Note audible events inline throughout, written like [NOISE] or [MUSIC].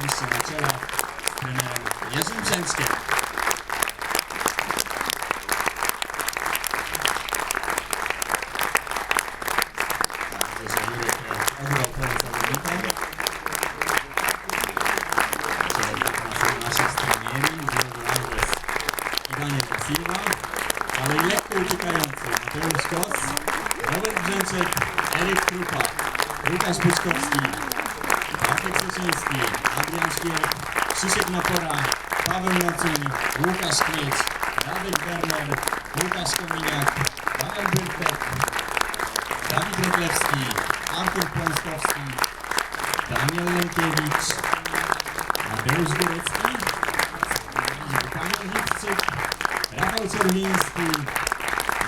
ミッションこちらは、えー、休み選手権 Krzysiek Napora, Paweł Nocuń, Łukasz Kmieć, Radek Werner, Łukasz Kominiak, Paweł Byrtek, Dawid Roglewski, Artur Pąskowski, Daniel Lękiewicz, Mateusz Górecki, Kamil Lipczyk, Rafał Czerwiński,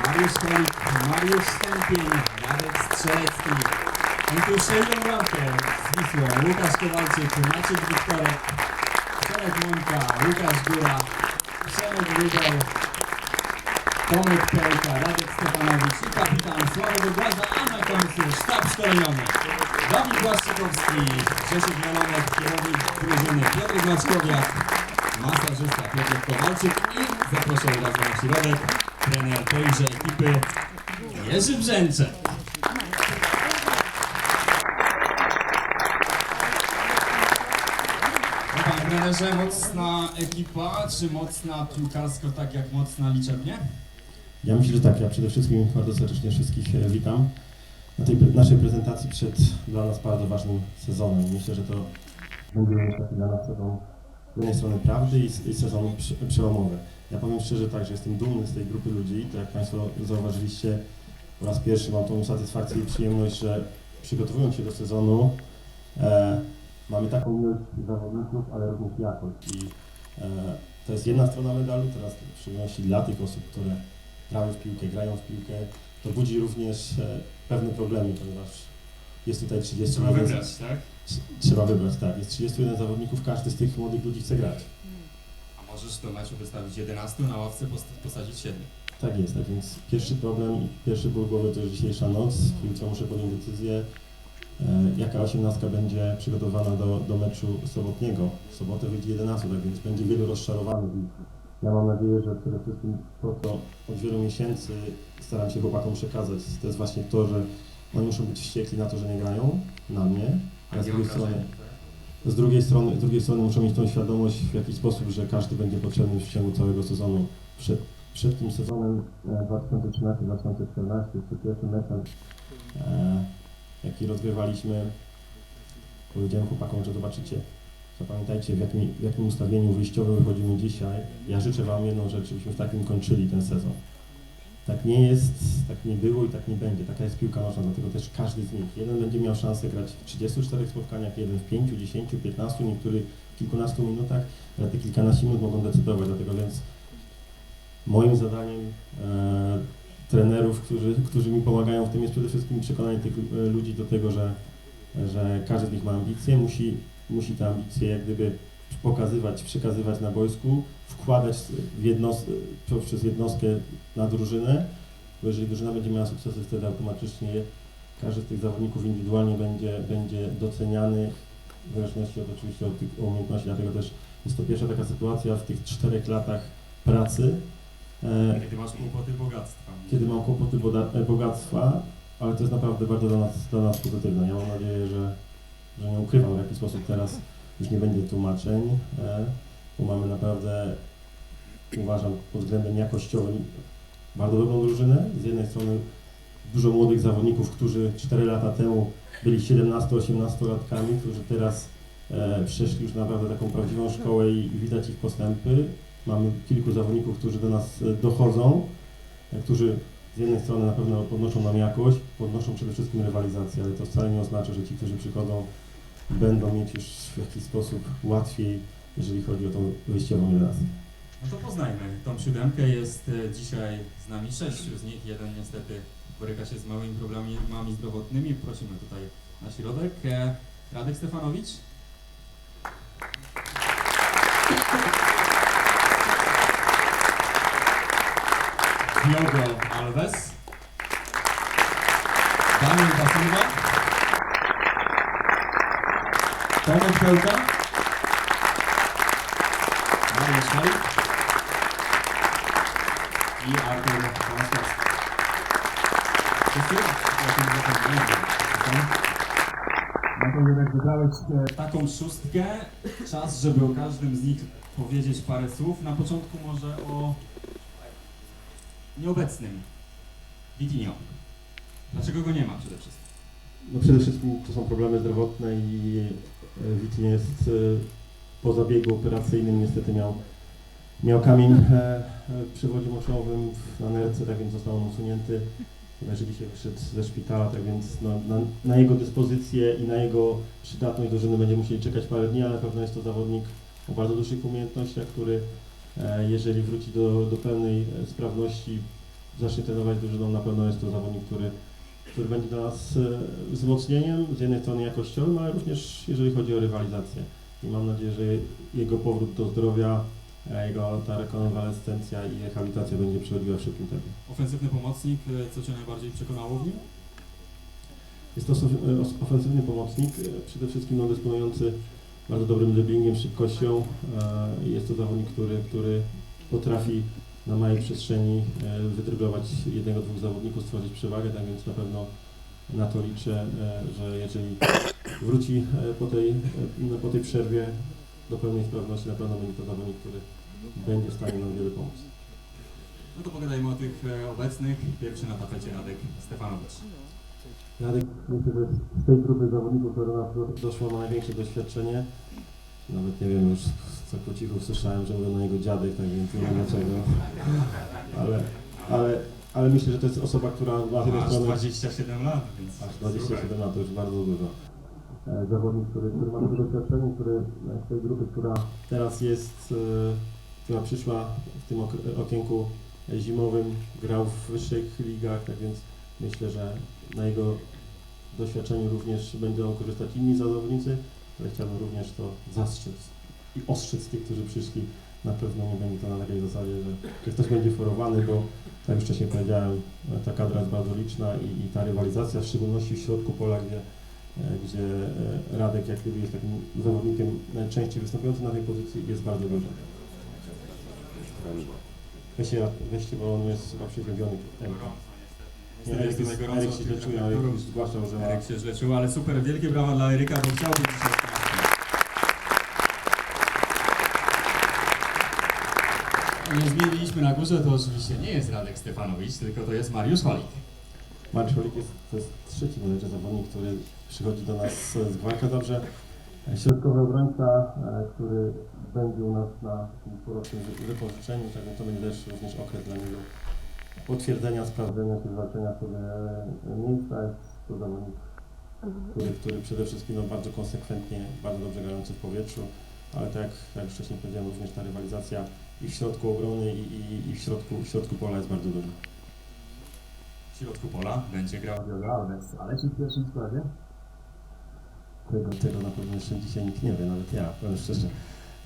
Mariusz Kolik, Mariusz Stępień, Radek Strzelecki, Antuszewą Bramkę z Wisłą, Łukasz Kowalczyk, Maciek Wiktorek, Przemek Mąka, Łukasz Góra, Przemek Rudol, Tomek Pełka, Radek Stefanowicz i kapitan Sławek Ogłaza, a na końcu sztab szkoleniowy. Dawid Błaszczykowski, Grzesiek Melonek, kierownik drużyny Piotr Maczkowiak, masażysta Piotr Kowalczyk i zapraszam od razu na środek trener tejże ekipy Jerzy Brzęczek. Trenerze, mocna ekipa, czy mocna piłkarsko, tak jak mocna liczebnie? Ja myślę, że tak. Ja przede wszystkim bardzo serdecznie wszystkich e, witam na tej naszej prezentacji przed dla nas bardzo ważnym sezonem. Myślę, że to będzie taki dla nas sezon z jednej strony prawdy i, i sezon prze- przełomowy. Ja powiem szczerze tak, że jestem dumny z tej grupy ludzi. Tak jak Państwo zauważyliście, po raz pierwszy mam tą satysfakcję i przyjemność, że przygotowując się do sezonu e, mamy taką ilość zawodników, ale również jakość. I e, to jest jedna strona medalu, teraz w szczególności dla tych osób, które grały w piłkę, grają w piłkę, to budzi również e, pewne problemy, ponieważ jest tutaj 31 Trzeba wybrać, tak? Trzeba wybrać, tak. Jest 31 zawodników, każdy z tych młodych ludzi chce grać. A możesz do meczu wystawić 11, na ławce post- posadzić 7. Tak jest, tak więc pierwszy problem i pierwszy ból głowy to jest dzisiejsza noc. Jutro muszę podjąć decyzję, jaka osiemnastka będzie przygotowana do, do meczu sobotniego. W sobotę wyjdzie 11, tak więc będzie wielu rozczarowanych. Ja mam nadzieję, że przede wszystkim to, co od wielu miesięcy staram się chłopakom przekazać, to jest właśnie to, że oni muszą być wściekli na to, że nie grają, na mnie, a z drugiej strony Z drugiej strony, z drugiej strony muszą mieć tą świadomość w jaki sposób, że każdy będzie potrzebny w ciągu całego sezonu. Przed, przed tym sezonem e, 2013-2014, przed pierwszym meczem, e, jaki rozgrywaliśmy, powiedziałem chłopakom, że zobaczycie, zapamiętajcie w jakim, w jakim ustawieniu wyjściowym wychodzimy dzisiaj. Ja życzę Wam jedną rzecz, żebyśmy w takim kończyli ten sezon. Tak nie jest, tak nie było i tak nie będzie. Taka jest piłka nożna, dlatego też każdy z nich. Jeden będzie miał szansę grać w 34 spotkaniach, jeden w 5, 10, 15, niektóry w kilkunastu minutach, ale te kilkanaście minut mogą decydować. Dlatego więc moim zadaniem e, trenerów, którzy, którzy mi pomagają w tym jest przede wszystkim przekonanie tych e, ludzi do tego, że, że każdy z nich ma ambicje, musi, musi te ambicje jak gdyby pokazywać, przekazywać na boisku, wkładać w jednos, poprzez jednostkę na drużynę, bo jeżeli drużyna będzie miała sukcesy, wtedy automatycznie każdy z tych zawodników indywidualnie będzie, będzie doceniany, w zależności od oczywiście od tych umiejętności, dlatego też jest to pierwsza taka sytuacja w tych czterech latach pracy, Kiedy masz kłopoty bogactwa. kiedy mam kłopoty e, bogactwa, ale to jest naprawdę bardzo dla nas, dla nas pozytywne. Ja mam nadzieję, że, że nie ukrywam w jaki sposób teraz już nie będzie tłumaczeń, e, bo mamy naprawdę, uważam, pod względem jakościowym bardzo dobrą drużynę. Z jednej strony dużo młodych zawodników, którzy 4 lata temu byli 17-18 latkami, którzy teraz e, przeszli już naprawdę taką prawdziwą szkołę i widać ich postępy. Mamy kilku zawodników, którzy do nas e, dochodzą, e, którzy z jednej strony na pewno podnoszą nam jakość, podnoszą przede wszystkim rywalizację, ale to wcale nie oznacza, że ci, którzy przychodzą, będą mieć już w jakiś sposób łatwiej, jeżeli chodzi o tą wyjściową jedenastkę. No to poznajmy tą siódemkę. Jest e, dzisiaj z nami sześciu z nich. Jeden niestety boryka się z małymi problemami zdrowotnymi. Prosimy tutaj na środek. Radek Stefanowicz. Diogo Alves, Daniel da Silva, Tomek Pełka, Mariusz Malik i Artur Tomaskowski. Wszyscy? Dziękuję. Jak wybrałeś e, taką szóstkę, czas, żeby o każdym z nich powiedzieć parę słów. Na początku może o nieobecnym Vitinho. Dlaczego go nie ma przede wszystkim? No przede wszystkim to są problemy zdrowotne i e, Witin jest e, po zabiegu operacyjnym niestety miał, miał kamień e, w przewodzie moczowym na nerce, tak więc został on usunięty. Leży wyszedł ze szpitala, tak więc no, na, na jego dyspozycję i na jego przydatność drużyny będziemy musieli czekać parę dni, ale na pewno jest to zawodnik o bardzo dużych umiejętnościach, który jeżeli wróci do, do pełnej e, sprawności, zacznie trenować drużyną, na pewno jest to zawodnik, który który będzie dla nas e, wzmocnieniem, z jednej strony jakościowym, ale również jeżeli chodzi o rywalizację. I mam nadzieję, że jego powrót do zdrowia, e, jego ta rekonwalescencja i rehabilitacja będzie przechodziła w szybkim tempie. Ofensywny pomocnik, e, co Cię najbardziej przekonało w nim? Jest to e, ofensywny pomocnik, e, przede wszystkim no, dysponujący bardzo dobrym dribblingiem, szybkością. E, Jest to zawodnik, który, który potrafi na małej przestrzeni e, wydryblować jednego, dwóch zawodników, stworzyć przewagę, tak więc na pewno na to liczę, e, że jeżeli wróci po tej, no, po tej przerwie do pełnej sprawności, na pewno będzie to zawodnik, który będzie w stanie nam wiele pomóc. No to pogadajmy o tych obecnych. Pierwszy na tapecie Radek Stefanowicz. Radek, myślę, że z tej grupy zawodników, które do nas do- doszło, ma największe doświadczenie. Nawet nie wiem już, co po cichu słyszałem, że mówią na niego dziadek, tak więc nie wiem dlaczego. Ale, ale, ale myślę, że to jest osoba, która ma strony 27 lat, więc aż 27 lat, to już bardzo dużo. E, Zawodnik, który, który ma duże doświadczenie, który z tej grupy, która teraz jest, e, która przyszła w tym ok- okienku zimowym, grał w wyższych ligach, tak więc myślę, że na jego doświadczeniu również będą korzystać inni zawodnicy, ale chciałbym również to zastrzec i ostrzec tych, którzy przyszli. Na pewno nie będzie to na takiej zasadzie, że ktoś będzie forowany, bo tak jak wcześniej powiedziałem, ta kadra jest bardzo liczna i, i ta rywalizacja, w szczególności w środku pola, gdzie, e, gdzie e, Radek jak gdyby jest takim zawodnikiem najczęściej występującym na tej pozycji, jest bardzo duża. Weźcie, weźcie, bo on jest chyba przyziemiony. Eryk, Jest Eryk się Eryk już zgłaszał, że ma... Eryk się ale super, wielkie brawa dla Eryka, bo chciałby dzisiaj Nie zmieniliśmy na górze, to oczywiście nie jest Radek Stefanowicz, tylko to jest Mariusz Holik. Mariusz Holik jest, to jest trzeci bodajże zawodnik, który przychodzi do nas z Gwarka Dobrze. Środkowy obrońca, e, który będzie u nas na półrocznym wy- wypożyczeniu, tak więc to będzie też również okres dla niego potwierdzenia, sprawdzenia czy zwalczenia sobie e, miejsca. Jest to zawodnik, który, który przede wszystkim no, bardzo konsekwentnie, bardzo dobrze grający w powietrzu, ale tak jak, tak jak wcześniej powiedziałem, również ta rywalizacja i w środku obrony i, i, i w, środku, w środku pola jest bardzo duża. W środku pola będzie grał Diogo Alves, ale ci w pierwszym składzie? Tego, tego na pewno jeszcze dzisiaj nikt nie wie, nawet ja, powiem szczerze.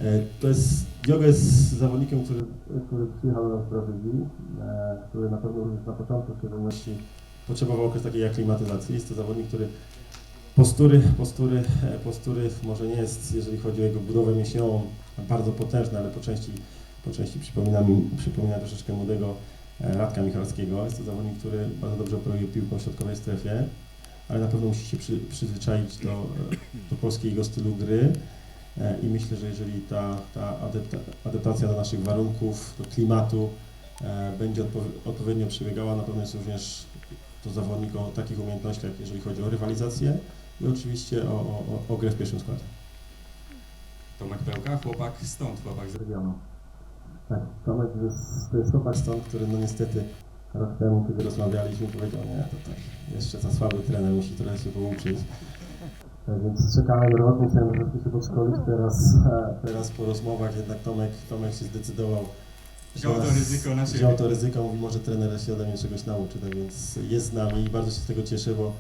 E, To jest, Diogo jest zawodnikiem, który, który przyjechał do nas Brazylii, e, który na pewno również na początku szczególności potrzebował okres takiej aklimatyzacji. Jest to zawodnik, który postury, postury, e, postury może nie jest, jeżeli chodzi o jego budowę mięśniową, bardzo potężny, ale po części, po części przypomina mi, przypomina troszeczkę młodego Radka Michalskiego. Jest to zawodnik, który bardzo dobrze operuje piłką w środkowej strefie ale na pewno musi się przy, przyzwyczaić do, do polskiego stylu gry i myślę, że jeżeli ta, ta adaptacja do naszych warunków, do klimatu e, będzie odpow- odpowiednio przebiegała, na pewno jest również to zawodnik o takich umiejętnościach, jeżeli chodzi o rywalizację i oczywiście o, o, o, o grę w pierwszym składzie. Tomek Pełka, chłopak stąd, chłopak z regionu. Tak, Tomek to jest, to jest chłopak stąd, który no niestety rok temu, kiedy rozmawialiśmy, powiedział, nie, to tak, jeszcze za słaby trener, musi trochę się pouczyć. Tak więc czekałem rok, musiałem troszkę się podszkolić, teraz, e, teraz po rozmowach jednak Tomek, Tomek się zdecydował. Wziął to ryzyko na siebie. Wziął to ryzyko, mówi, może trener się ode mnie czegoś nauczy, tak więc jest z nami i bardzo się z tego cieszę, bo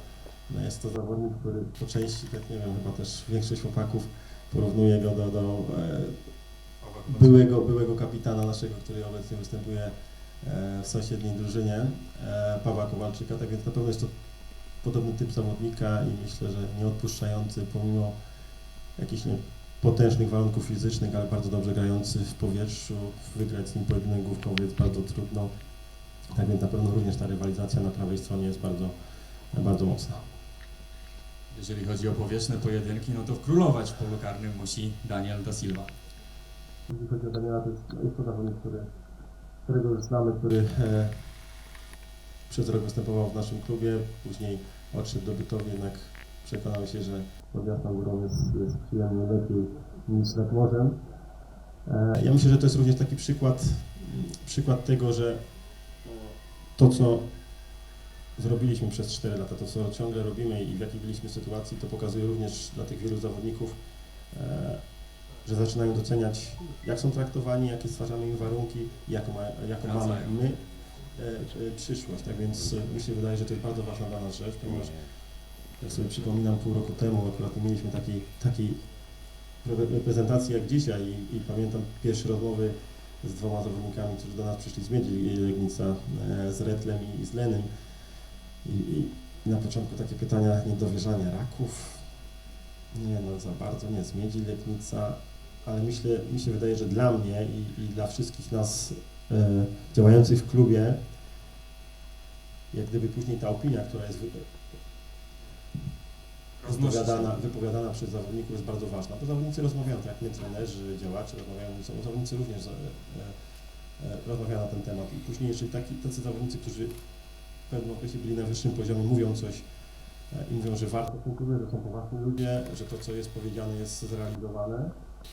no, jest to zawodnik, który po części, tak nie wiem, chyba też większość chłopaków porównuje go do, do e, byłego, byłego kapitana naszego, który obecnie występuje e, w sąsiedniej drużynie, e, Pawła Kowalczyka, tak więc na pewno jest to podobny typ zawodnika i myślę, że nieodpuszczający pomimo jakichś nie, potężnych warunków fizycznych, ale bardzo dobrze grający w powietrzu, wygrać z nim pojedynek główkowy jest bardzo trudno, tak więc na pewno również ta rywalizacja na prawej stronie jest bardzo, bardzo mocna. Jeżeli chodzi o powierzchne pojedynki, no to królować w polu karnym musi Daniel da Silva. Jeśli chodzi o Daniela, to jest, jest to zawodnik, który, którego już znamy, który e, przez rok występował w naszym klubie, później odszedł do Bytowi, jednak przekonał się, że pod Jasną Górą jest, jest przyjemnie lepiej niż nad morzem. E, ja myślę, że to jest również taki przykład, przykład tego, że to, co zrobiliśmy przez 4 lata, to, co ciągle robimy i w jakiej byliśmy sytuacji, to pokazuje również dla tych wielu zawodników, e, że zaczynają doceniać, jak są traktowani, jakie stwarzamy im warunki, jaką, ma, jaką mamy my przyszłość. Tak więc e, mi się wydaje, że to jest bardzo ważna dla nas rzecz, ponieważ jak sobie przypominam pół roku temu, akurat nie mieliśmy takiej, takiej pre- prezentacji jak dzisiaj i, i pamiętam pierwsze rozmowy z dwoma zawodnikami, którzy do nas przyszli z Miedzi Legnica, e, z Retlem i, z Lenym. I, i, na początku takie pytania niedowierzania raków. Nie no, za bardzo nie, z Miedzi Legnica, ale myślę, mi się wydaje, że dla mnie i, i dla wszystkich nas e, działających w klubie, jak gdyby później ta opinia, która jest wypowiadana, wypowiadana przez zawodników jest bardzo ważna, bo zawodnicy rozmawiają, tak jak my trenerzy, działacze rozmawiają, zawodnicy również e, e, rozmawiają na ten temat i później jeszcze taki, tacy zawodnicy, którzy w pewnym okresie byli na wyższym poziomie, mówią coś e, i mówią, że warto klubie, że są poważni ludzie, że to, co jest powiedziane, jest zrealizowane.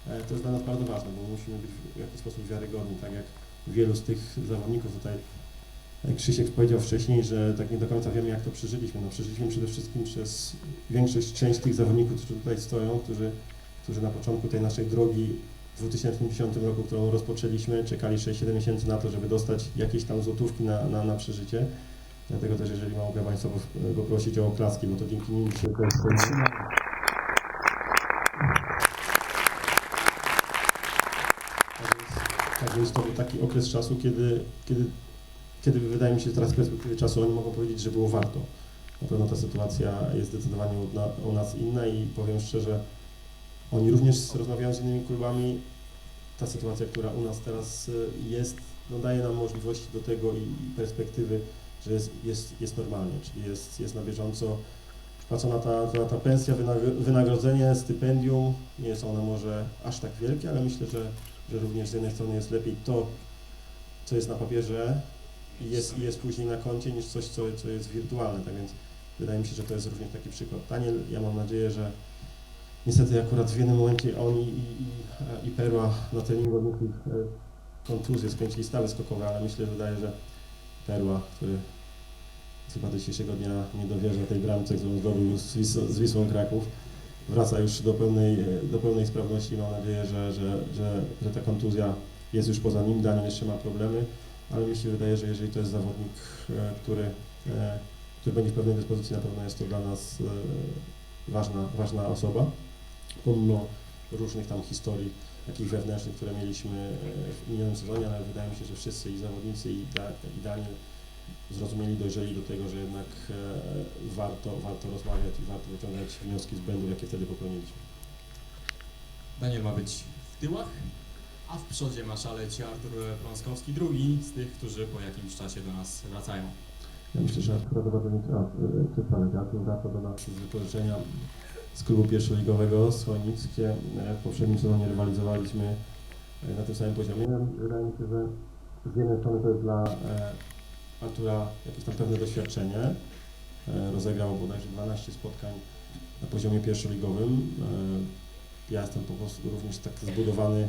E, To jest dla nas bardzo ważne, bo musimy być w jakiś sposób wiarygodni, tak jak wielu z tych zawodników tutaj jak Krzysiek powiedział wcześniej, że tak nie do końca wiemy, jak to przeżyliśmy. No, przeżyliśmy przede wszystkim przez większość, część tych zawodników, którzy tutaj stoją, którzy, którzy na początku tej naszej drogi w 2010 roku, którą rozpoczęliśmy, czekali 6-7 miesięcy na to, żeby dostać jakieś tam złotówki na, na, na przeżycie. Dlatego też, jeżeli mogę Państwa go prosić o oklaski, bo to dzięki nim się też... Tak więc, tak więc to był taki okres czasu, kiedy, kiedy, kiedy wydaje mi się teraz z perspektywy czasu oni mogą powiedzieć, że było warto. Na pewno ta sytuacja jest zdecydowanie u, na, u nas inna i powiem szczerze, oni również rozmawiają z innymi klubami. Ta sytuacja, która u nas teraz y, jest, no daje nam możliwości do tego i, perspektywy, że jest, jest, jest normalnie, czyli jest, jest na bieżąco wpłacona ta, ta, ta pensja, wynagro- wynagrodzenie, stypendium. Nie jest one może aż tak wielkie, ale myślę, że, że również z jednej strony jest lepiej to, co jest na papierze i jest, i jest później na koncie, niż coś, co, co jest wirtualne. Tak więc wydaje mi się, że to jest również taki przykład. Daniel, ja mam nadzieję, że niestety akurat w jednym momencie oni i, i, i Perła na treningu odnieśli kontuzję, skręcili stawy skokowe, ale myślę, że wydaje, że Perła, który chyba do dzisiejszego dnia nie dowierza tej bramce, którą zdobył z, Wisł, z Wisłą Kraków, wraca już do pełnej, e, do pełnej sprawności. Mam nadzieję, że, że, że, że ta kontuzja jest już poza nim. Daniel jeszcze ma problemy, ale mi się wydaje, że jeżeli to jest zawodnik, e, który, e, który będzie w pewnej dyspozycji, na pewno jest to dla nas ważna, ważna osoba, pomimo różnych tam historii takich wewnętrznych, które mieliśmy w minionym sezonie, ale wydaje mi się, że wszyscy i zawodnicy i, da, i Daniel zrozumieli, dojrzeli do tego, że jednak e, warto, warto rozmawiać i warto wyciągać wnioski z błędów, jakie wtedy popełniliśmy. Daniel ma być w tyłach, a w przodzie ma szaleć Artur Prąskowski, drugi z tych, którzy po jakimś czasie do nas wracają. Ja myślę, że akurat bardzo nie trzeba przedstawiać. Artur wraca do nas z wypożyczenia z klubu pierwszoligowego Słonickie. E, W poprzednim sezonie rywalizowaliśmy e, na tym samym poziomie. Wydaje mi się, że z jednej strony to jest dla Artura jakieś tam pewne doświadczenie. E, Rozegrał bodajże 12 spotkań na poziomie pierwszoligowym. E, Ja jestem po prostu również tak zbudowany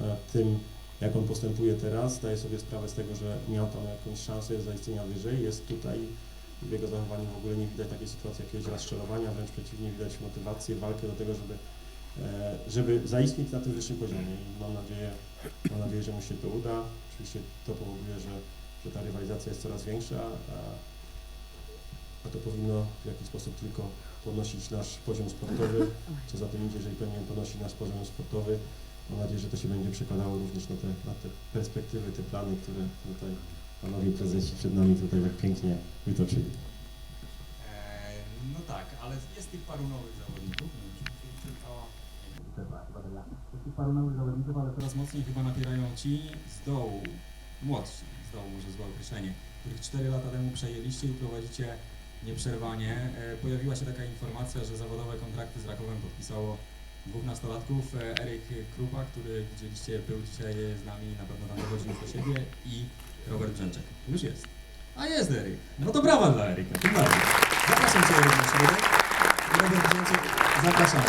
e, tym, jak on postępuje teraz, zdaje sobie sprawę z tego, że miał tam jakąś szansę zaistnienia wyżej, jest tutaj w jego zachowaniu w ogóle nie widać takiej sytuacji jakiegoś rozczarowania, wręcz przeciwnie, widać motywację, walkę do tego, żeby, żeby zaistnieć na tym wyższym poziomie i mam nadzieję, mam nadzieję, że mu się to uda. Oczywiście to powoduje, że, że ta rywalizacja jest coraz większa, a, a to powinno w jakiś sposób tylko podnosić nasz poziom sportowy, [LAUGHS] co za tym idzie, jeżeli powinien podnosić nasz poziom sportowy, Mam nadzieję, że to się będzie przekładało również na te, na te perspektywy, te plany, które tutaj panowie prezesi przed nami tutaj tak pięknie wytoczyli. Eee, no tak, ale jest tych paru nowych zawodników. No. Jest tych paru nowych zawodników, ale coraz mocniej chyba napierają ci z dołu, młodsi, dołu może złe określenie, których 4 lata temu przejęliście i prowadzicie nieprzerwanie. E, Pojawiła się taka informacja, że zawodowe kontrakty z Rakowem podpisało dwóch nastolatków. E, Eryk Krupa, który widzieliście był dzisiaj z nami, na pewno tam dochodzi już do siebie i Robert Brzęczek. Już jest. A jest Eryk. No to brawa dla Eryka. Tym. Zapraszam Cię Eryk. Robert Brzęczek, zapraszamy.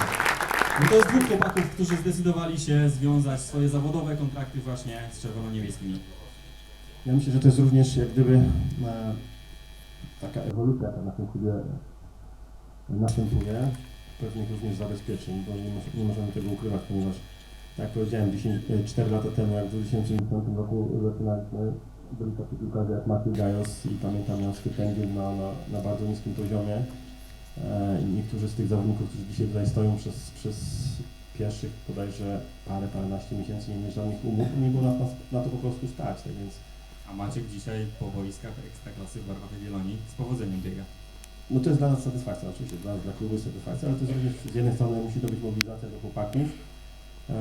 No to jest dwóch chłopaków, którzy zdecydowali się związać swoje zawodowe kontrakty właśnie z czerwono-niebieskimi. Ja myślę, że to jest również jak gdyby e, taka ewolucja, jaka na tym klubie następuje, pewnych również zabezpieczeń, bo nie, nie możemy tego ukrywać, ponieważ jak powiedziałem, 10, e, 4 lata temu, jak w 2010 roku zaczynaliśmy, byli tacy piłkarze jak Maciej Gajos i pamiętam miał stypendium na, na, na bardzo niskim poziomie. E, niektórzy z tych zawodników, którzy dzisiaj tutaj stoją przez, przez pierwszych bodajże parę, paręnaście miesięcy nie mieli żadnych umów, nie było na, na to po prostu stać, tak więc A Maciek dzisiaj po boiskach Ekstraklasy w barwach Jagiellonii z powodzeniem biega. No to jest dla nas satysfakcja oczywiście, dla, dla klubu jest satysfakcja, ale to jest również z jednej strony musi to być mobilizacja do chłopaków, e,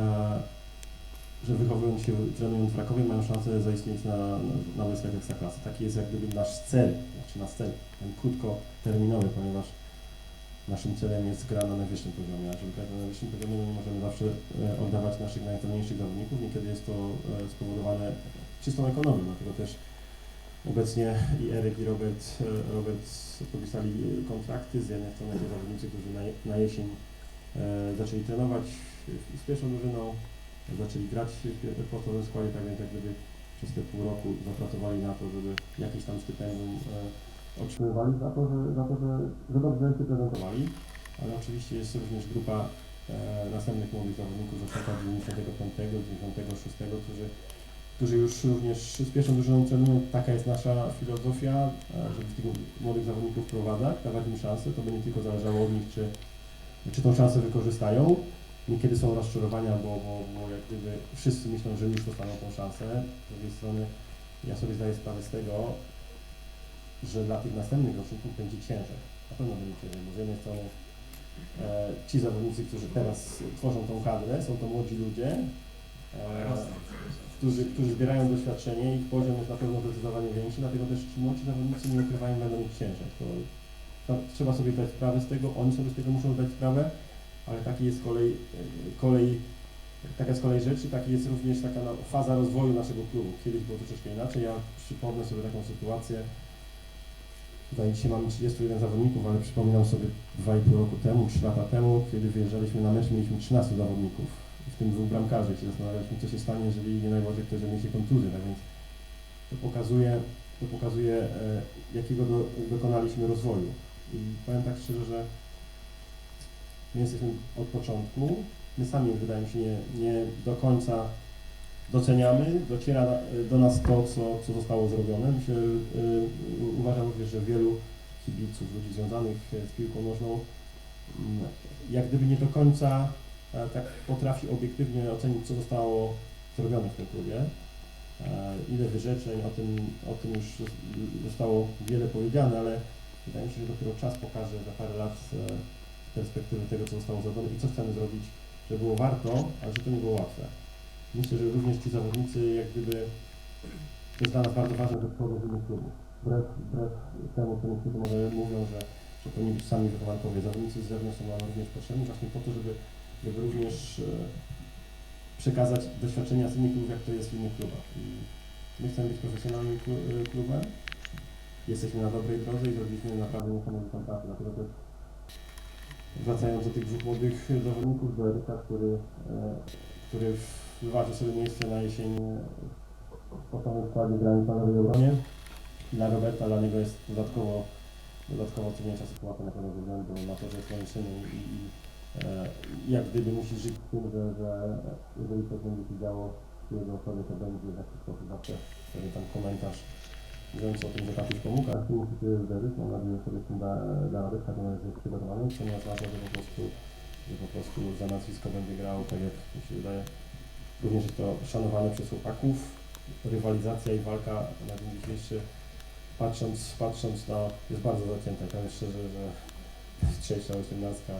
że wychowując się, trenując w Rakowie mają szansę zaistnieć na, na, na boiskach Ekstraklasy. Taki jest jak gdyby nasz cel, znaczy nasz cel, ten krótkoterminowy, ponieważ naszym celem jest gra na najwyższym poziomie, a żeby grać na najwyższym poziomie, no nie możemy zawsze e, oddawać naszych najzdolniejszych zawodników, niekiedy jest to e, spowodowane czystą ekonomią, dlatego też Obecnie i Eryk i Robert, e, Robert podpisali e, kontrakty. Z jednej strony to zawodnicy, którzy na, na jesień e, zaczęli trenować z pierwszą drużyną, zaczęli grać w podstawowym składzie, tak więc jak gdyby przez te pół roku zapracowali na to, żeby jakieś tam stypendium e, otrzymywali za to, że, za to, że, że dobrze się prezentowali. Ale oczywiście jest również grupa e, następnych młodych zawodników z lata 95, 96, którzy którzy już również z pierwszą drużyną trenują. Taka jest nasza filozofia, e, żeby tych młodych zawodników wprowadzać, dawać im szansę. To będzie tylko zależało od nich, czy, czy tą szansę wykorzystają. Niekiedy są rozczarowania, bo, bo, bo jak gdyby wszyscy myślą, że już dostaną tą szansę. Z drugiej strony ja sobie zdaję sprawę z tego, że dla tych następnych roczników będzie ciężej. Na pewno będzie ciężej, bo z jednej strony e, ci zawodnicy, którzy teraz tworzą tą kadrę, są to młodzi ludzie, którzy, którzy zbierają doświadczenie, ich poziom jest na pewno zdecydowanie większy, dlatego też ci młodzi zawodnicy nie ukrywają, będą mieć ciężej. To, to trzeba sobie zdać sprawę z tego, oni sobie z tego muszą zdać sprawę, ale taki jest kolej, e, kolej taka jest kolej rzeczy, taki jest również taka faza rozwoju naszego klubu. Kiedyś było troszeczkę inaczej, ja przypomnę sobie taką sytuację, Tutaj dzisiaj mamy 31 zawodników, ale przypominam sobie 2,5 roku temu, 3 lata temu, kiedy wyjeżdżaliśmy na mecz, mieliśmy 13 zawodników, w tym dwóch bramkarzy się zastanawialiśmy, co się stanie, jeżeli nie najbardziej ktoś odniesie kontuzję, tak więc to pokazuje, to pokazuje e, jakiego do, dokonaliśmy rozwoju. I powiem tak szczerze, że my jesteśmy od początku, my sami wydaje mi się nie, nie do końca doceniamy, dociera na- do nas to, co, co zostało zrobione. Myślę, y, uważam również, że wielu kibiców, ludzi związanych e, z piłką nożną, mm, jak gdyby nie do końca e, tak potrafi obiektywnie ocenić, co zostało zrobione w tym klubie. E, Ile wyrzeczeń, o tym, o tym już zostało wiele powiedziane, ale wydaje mi się, że dopiero czas pokaże za parę lat e, z perspektywy tego, co zostało zrobione i co chcemy zrobić, żeby było warto, ale że to nie było łatwe. Myślę, że również ci zawodnicy, jak gdyby, to jest dla nas bardzo ważne, że wchodzą z innych klubów. Wbrew, wbrew temu, co niektórzy może mówią, że, że powinni być sami wychowankowie. Zawodnicy z zewnątrz są nam również potrzebni właśnie po to, żeby, żeby również e, przekazać doświadczenia z innych klubów, jak to jest w innych klubach. My chcemy być profesjonalnym e, klubem. Jesteśmy na dobrej drodze i zrobiliśmy naprawdę niesamowitą pracę. Dlatego też wracając do tych dwóch młodych zawodników, do Eryka, który, e, który wywalczył sobie miejsce na jesień w podstawowym składzie grając na Nowej Euronie. Dla Roberta, dla niego jest dodatkowo, dodatkowo trudniejsza sytuacja na pewno ze względu na to, że jest i, i jak gdyby musi żyć z tym, że, że jeżeli coś będzie się działo w jego osobie, to będzie w jakiś sposób zawsze pewien tam komentarz mówiący o tym, że tatuś pomógł, ale tym musi się zderzyć. Mam nadzieję, że sobie z tym da, da radę, w każdym razie jest przygotowany, ponieważ uważam, że po prostu, że po prostu za nazwisko będzie grał tak jak mi się wydaje. Również jest to szanowane przez chłopaków. Rywalizacja i walka na dzień dzisiejszy, patrząc, patrząc na, jest bardzo zacięta. Powiem szczerze, że [LAUGHS] strzejsza osiemnastka